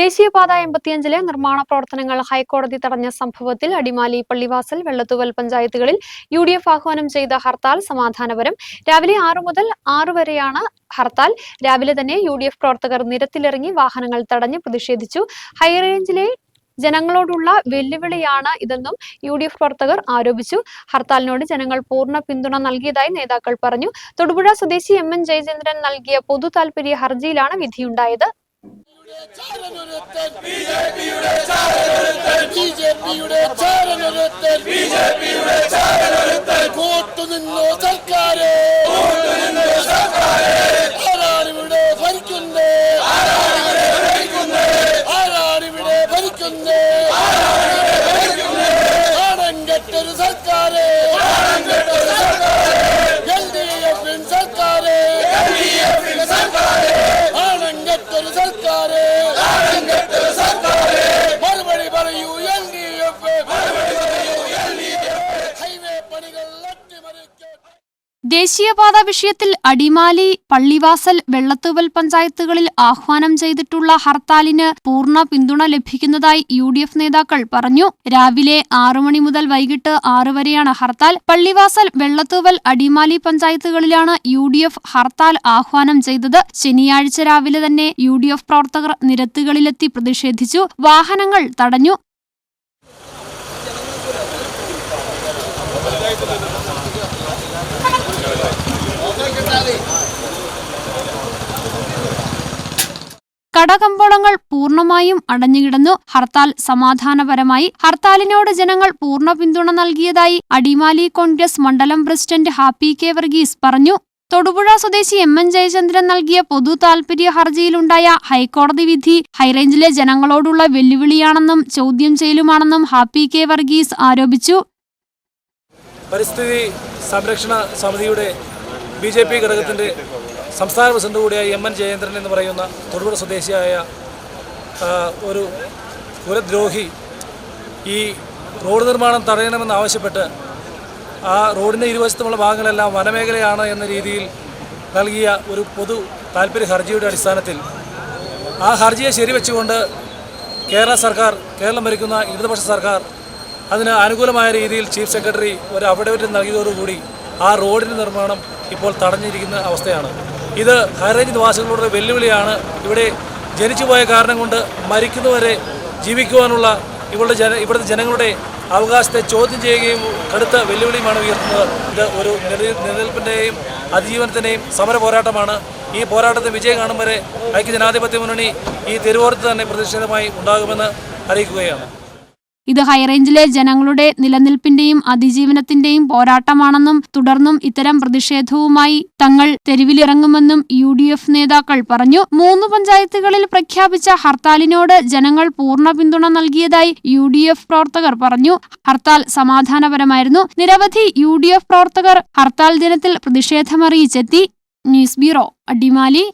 ദേശീയപാത എൺപത്തിയഞ്ചിലെ നിർമ്മാണ പ്രവർത്തനങ്ങൾ ഹൈക്കോടതി തടഞ്ഞ സംഭവത്തിൽ അടിമാലി പള്ളിവാസൽ വെള്ളത്തുവൽ പഞ്ചായത്തുകളിൽ യു ഡി എഫ് ആഹ്വാനം ചെയ്ത ഹർത്താൽ സമാധാനപരം. രാവിലെ ആറു മുതൽ ആറു വരെയാണ് ഹർത്താൽ. രാവിലെ തന്നെ യു ഡി എഫ് പ്രവർത്തകർ നിരത്തിലിറങ്ങി വാഹനങ്ങൾ തടഞ്ഞ് പ്രതിഷേധിച്ചു. ഹൈറേഞ്ചിലെ ജനങ്ങളോടുള്ള വെല്ലുവിളിയാണ് ഇതെന്നും യു ഡി എഫ് പ്രവർത്തകർ ആരോപിച്ചു. ഹർത്താലിനോട് ജനങ്ങൾ പൂർണ പിന്തുണ നൽകിയതായി നേതാക്കൾ പറഞ്ഞു. തൊടുപുഴ സ്വദേശി എം എൻ ജയചന്ദ്രൻ നൽകിയ പൊതു താൽപര്യ ഹർജിയിലാണ് വിധിയുണ്ടായത്. ചാരനൊരുത്തൻ ബിജെപിയുടെ ചാരനൊരുത്തൻ ദേശീയപാത വിഷയത്തിൽ അടിമാലി പള്ളിവാസൽ വെള്ളത്തുവൽ പഞ്ചായത്തുകളിൽ ആഹ്വാനം ചെയ്തിട്ടുള്ള ഹർത്താലിന് പൂർണ പിന്തുണ ലഭിക്കുന്നതായി യു ഡി എഫ് നേതാക്കൾ പറഞ്ഞു. രാവിലെ ആറു മണി മുതൽ വൈകിട്ട് ആറു വരെയാണ് ഹർത്താൽ. പള്ളിവാസൽ വെള്ളത്തുവൽ അടിമാലി പഞ്ചായത്തുകളിലാണ് യു ഡി എഫ് ഹർത്താൽ ആഹ്വാനം ചെയ്തത്. ശനിയാഴ്ച രാവിലെ തന്നെ യു ഡി എഫ് പ്രവർത്തകർ നിരത്തുകളിലെത്തി പ്രതിഷേധിച്ചു. വാഹനങ്ങൾ തടഞ്ഞു. കടകമ്പോളങ്ങൾ പൂർണമായും അടഞ്ഞുകിടന്നു. ഹർത്താൽ സമാധാനപരമായി. ഹർത്താലിനോട് ജനങ്ങൾ പൂർണ പിന്തുണ നൽകിയതായി അടിമാലി കോൺഗ്രസ് മണ്ഡലം പ്രസിഡന്റ് ഹാപ്പി കെ വർഗീസ് പറഞ്ഞു. തൊടുപുഴ സ്വദേശി എം എൻ ജയചന്ദ്രൻ നൽകിയ പൊതു താൽപര്യ ഹർജിയിലുണ്ടായ ഹൈക്കോടതി വിധി ഹൈറേഞ്ചിലെ ജനങ്ങളോടുള്ള വെല്ലുവിളിയാണെന്നും ചോദ്യം ചെയ്യലുമാണെന്നും ഹാപ്പി കെ വർഗീസ് ആരോപിച്ചു. പരിസ്ഥിതി സംരക്ഷണ സമിതിയുടെ ബി ജെ പി ഘടകത്തിന്റെ സംസ്ഥാന പ്രസിഡന്റ് കൂടിയായ എം എൻ ജയേന്ദ്രൻ എന്ന് പറയുന്ന തൊടുപുഴ സ്വദേശിയായ ഒരു കുലദ്രോഹി ഈ റോഡ് നിർമ്മാണം തടയണമെന്നാവശ്യപ്പെട്ട് ആ റോഡിന്റെ ഇരുവശത്തുമുള്ള ഭാഗങ്ങളെല്ലാം വനമേഖലയാണ് എന്ന രീതിയിൽ നൽകിയ ഒരു പൊതു താല്പര്യ ഹർജിയുടെ അടിസ്ഥാനത്തിൽ ആ ഹർജിയെ ശരിവെച്ചുകൊണ്ട് കേരള സർക്കാർ കേരളം ഭരിക്കുന്ന ഇടതുപക്ഷ സർക്കാർ അതിന് അനുകൂലമായ രീതിയിൽ ചീഫ് സെക്രട്ടറി ഒരു അഫിഡവിറ്റ് നൽകിയതോടുകൂടി ആ റോഡിന്റെ നിർമ്മാണം ഇപ്പോൾ തടഞ്ഞിരിക്കുന്ന അവസ്ഥയാണ്. ഇത് ഹൈറേഞ്ച് നിവാസികളുടെ വെല്ലുവിളിയാണ്. ഇവിടെ ജനിച്ചുപോയ കാരണം കൊണ്ട് മരിക്കുന്നവരെ ജീവിക്കുവാനുള്ള ഇവളുടെ ജന ഇവിടുത്തെ ജനങ്ങളുടെ അവകാശത്തെ ചോദ്യം ചെയ്യുകയും കടുത്ത വെല്ലുവിളിയുമാണ് ഉയർത്തുന്നത്. ഇത് ഒരു നില- നിലനിൽപ്പിന്റെയും അതിജീവനത്തിന്റെയും സമര പോരാട്ടമാണ്. ഈ പോരാട്ടത്തെ വിജയം കാണും വരെ ഐക്യജനാധിപത്യ മുന്നണി ഈ തെരുവോരത്ത് തന്നെ പ്രതിഷേധമായി ഉണ്ടാകുമെന്ന് അറിയിക്കുകയാണ്. ഇത് ഹൈറേഞ്ചിലെ ജനങ്ങളുടെ നിലനിൽപ്പിന്റെയും അതിജീവനത്തിന്റെയും പോരാട്ടമാണെന്നും തുടർന്നും ഇത്തരം പ്രതിഷേധവുമായി തങ്ങൾ തെരുവിലിറങ്ങുമെന്നും യു ഡി എഫ് നേതാക്കൾ പറഞ്ഞു. മൂന്ന് പഞ്ചായത്തുകളിൽ പ്രഖ്യാപിച്ച ഹർത്താലിനോട് ജനങ്ങൾ പൂർണ പിന്തുണ നൽകിയതായി യു ഡി എഫ് പ്രവർത്തകർ പറഞ്ഞു. ഹർത്താൽ സമാധാനപരമായിരുന്നു. നിരവധി യു ഡി എഫ് പ്രവർത്തകർ ഹർത്താൽ ദിനത്തിൽ പ്രതിഷേധമറിയിച്ചെത്തി. News bureau Adimali.